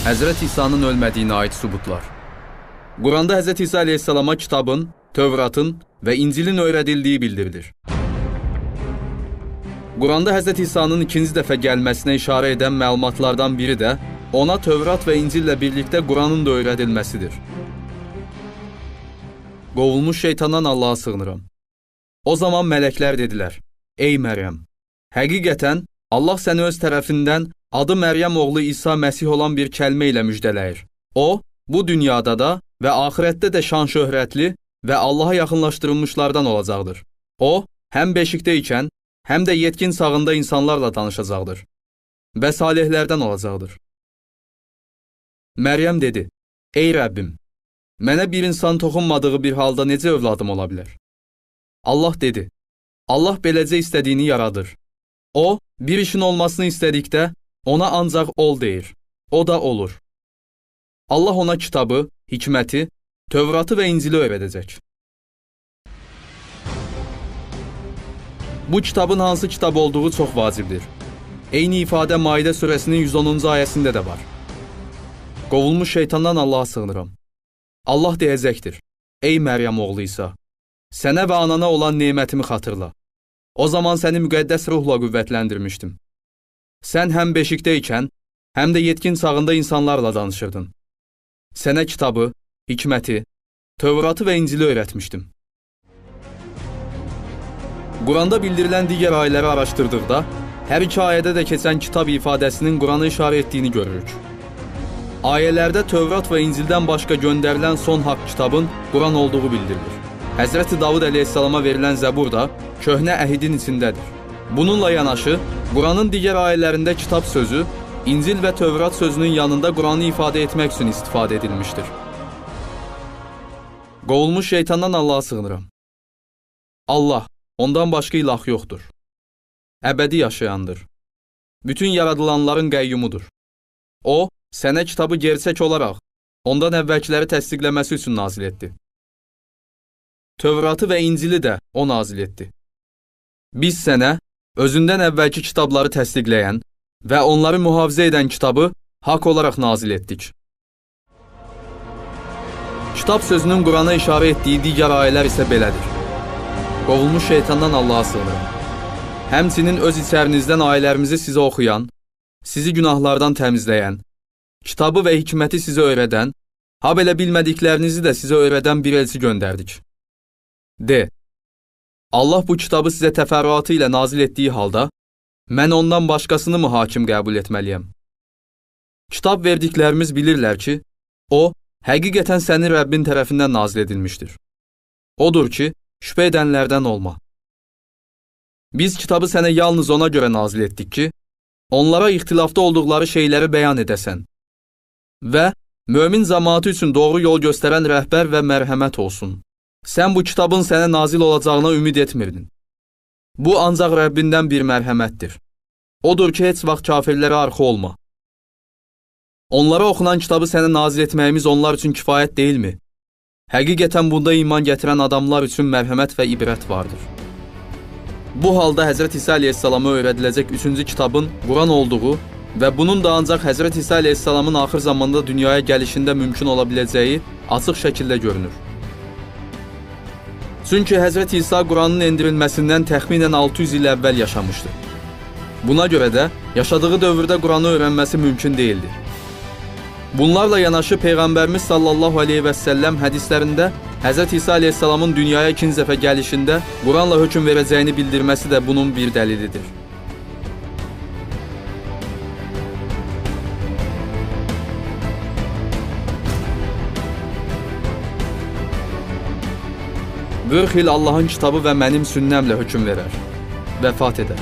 Həzrət İsa'nın ölmədiyinə aid sübutlar. Quranda Həzrət İsa əleyhissalama kitabın, Tövratın və İncilin öyrədildiyi bildirilir. Quranda Həzrət İsa'nın ikinci dəfə gəlməsinə işarə edən məlumatlardan biri də ona Tövrat və İncillə birlikdə Quranın da öyrədilməsidir. Qovulmuş şeytandan Allaha sığınıram. O zaman mələklər dedilər: Ey Məryəm, həqiqətən Allah səni öz tərəfindən adı Məryəm oğlu İsa Məsih olan bir kəlmə ilə müjdələyir. O, bu dünyada da və axirətdə də şan-şöhrətli və Allaha yaxınlaşdırılmışlardan olacaqdır. O, həm beşikdə ikən, həm də yetkin sağında insanlarla danışacaqdır və salihlərdən olacaqdır. Məryəm dedi: Ey Rəbbim, mənə bir insan toxunmadığı bir halda necə övladım ola bilər? Allah dedi: Allah beləcə istədiyini yaradır. O, bir işin olmasını istədikdə ona ancaq ol deyir. O da olur. Allah ona kitabı, hikməti, Tövratı və İncili öyrədəcək. Bu kitabın hansı kitab olduğu çox vacibdir. Eyni ifadə Maidə surəsinin 110-cu ayəsində də var. Qovulmuş şeytandan Allaha sığınıram. Allah deyəcəkdir: Ey Məryəm oğlu İsa, sənə və anana olan nemətimi xatırla. O zaman səni müqəddəs ruhla qüvvətləndirmişdim. Sən həm beşikdə ikən, həm də yetkin çağında insanlarla danışırdın. Sənə kitabı, hikməti, Tövratı və İncili öyrətmişdim. Quranda bildirilən digər ayələri araşdırdıqda, hər iki ayədə də keçən kitab ifadəsinin Qurana işarə etdiyini görürük. Ayələrdə Tövrat və İncildən başqa göndərilən son haqq kitabın Quran olduğu bildirilir. Həzrəti Davud əleyhissalama verilən Zəbur da köhnə əhidin içindədir. Bununla yanaşı, Quranın digər ayələrində kitab sözü, İncil və Tövrat sözünün yanında Quranı ifadə etmək üçün istifadə edilmişdir. Qovulmuş şeytandan Allaha sığınıram. Allah, ondan başqa ilah yoxdur. Əbədi yaşayandır. Bütün yaradılanların qəyyumudur. O, sənə kitabı gerçək olaraq ondan əvvəlkiləri təsdiqləməsi üçün nazil etdi. Tövratı və İncili də o nazil etdi. Biz sənə özündən əvvəlki kitabları təsdiqləyən və onları mühafizə edən kitabı haqq olaraq nazil etdik. Kitab sözünün Qurana işarə etdiyi digər ayələr isə belədir. Qovulmuş şeytandan Allaha sığınıram. Həmçinin öz içərinizdən ayələrimizi sizə oxuyan, sizi günahlardan təmizləyən, kitabı və hikməti sizə öyrədən, ha belə bilmədiklərinizi də sizə öyrədən bir elçi göndərdik. D. Allah bu kitabı sizə təfərrüatı ilə nazil etdiyi halda, mən ondan başqasını mı hakim qəbul etməliyəm? Kitab verdiklərimiz bilirlər ki, o, həqiqətən sənin Rəbbin tərəfindən nazil edilmişdir. Odur ki, şübhə edənlərdən olma. Biz kitabı sənə yalnız ona görə nazil etdik ki, onlara ixtilafda olduqları şeyləri bəyan edəsən və mömin cəmaatı üçün doğru yol göstərən rəhbər və mərhəmət olsun. Sən bu kitabın sənə nazil olacağına ümid etmirdin. Bu ancaq Rəbbindən bir mərhəmətdir. Odur ki, heç vaxt kafirlərə arxa olma. Onlara oxunan kitabı sənə nazil etməyimiz onlar üçün kifayət deyilmi? Həqiqətən bunda iman gətirən adamlar üçün mərhəmət və ibrət vardır. Bu halda Həzrət İsa əleyhissalama öyrədiləcək üçüncü kitabın Quran olduğu və bunun da ancaq Həzrət İsa əleyhissalamın axır zamanda dünyaya gəlişində mümkün ola biləcəyi açıq şəkildə görünür. Çünki Həzrət İsa Quranın endirilməsindən təxminən 600 il əvvəl yaşamışdı. Buna görə də yaşadığı dövrdə Quranı öyrənməsi mümkün değildi. Bunlarla yanaşı Peyğəmbərimiz sallallahu aleyhi və səlləm hədislərində Həzrət İsa aleyhissalamın dünyaya ikinci dəfə gəlişində Quranla hökm verəcəyini bildirməsi də bunun bir dəlilidir. Qırx il Allahın kitabı və mənim sünnəmlə hökm verər, vəfat edər.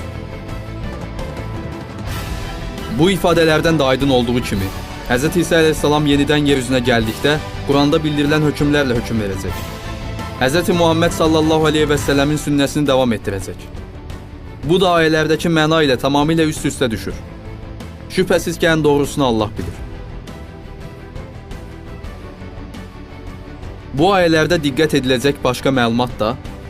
Bu ifadələrdən də aydın olduğu kimi, Hz. İsa əleyhissalam yenidən yer üzünə gəldikdə Quranda bildirilən hökmlərlə hökm verəcək. Hz. Muhammed sallallahu aleyhi və səlləmin sünnəsini davam etdirəcək. Bu da ayələrdəki məna ilə tamamilə üst-üstə düşür. Şübhəsiz ki, ən doğrusunu Allah bilir. Bu ayələrdə diqqət ediləcək başqa məlumat da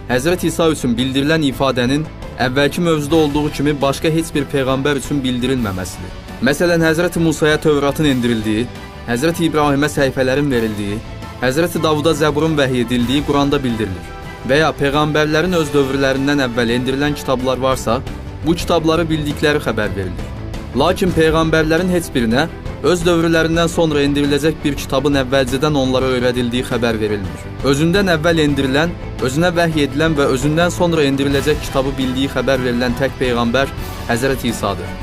Həzrət İsa üçün bildirilən ifadənin əvvəlki mövzuda olduğu kimi başqa heç bir peyğəmbər üçün bildirilməməsidir. Məsələn, Həzrəti Musaya Tövratın endirildiyi, Həzrəti İbrahimə səhifələrin verildiyi, Həzrəti Davuda Zəburun vəhy edildiyi Quranda bildirilir. Və ya peyğəmbərlərin öz dövrlərindən əvvəl endirilən kitablar varsa, bu kitabları bildikləri xəbər verilir. Lakin peyğəmbərlərin heç birinə öz dövrlərindən sonra endiriləcək bir kitabın əvvəlcədən onlara öyrədildiyi xəbər verilmir. Özündən əvvəl endirilən, özünə vəhy edilən və özündən sonra endiriləcək kitabı bildiyi xəbər verilən tək peyğəmbər Həzrət İsa'dır.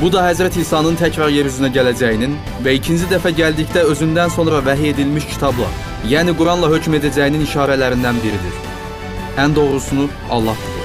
Bu da Həzrət İsa'nın təkrar yer üzünə gələcəyinin və ikinci dəfə gəldikdə özündən sonra vəhy edilmiş kitabla, yəni Quranla hökm edəcəyinin işarələrindən biridir. Ən doğrusunu Allah bilir.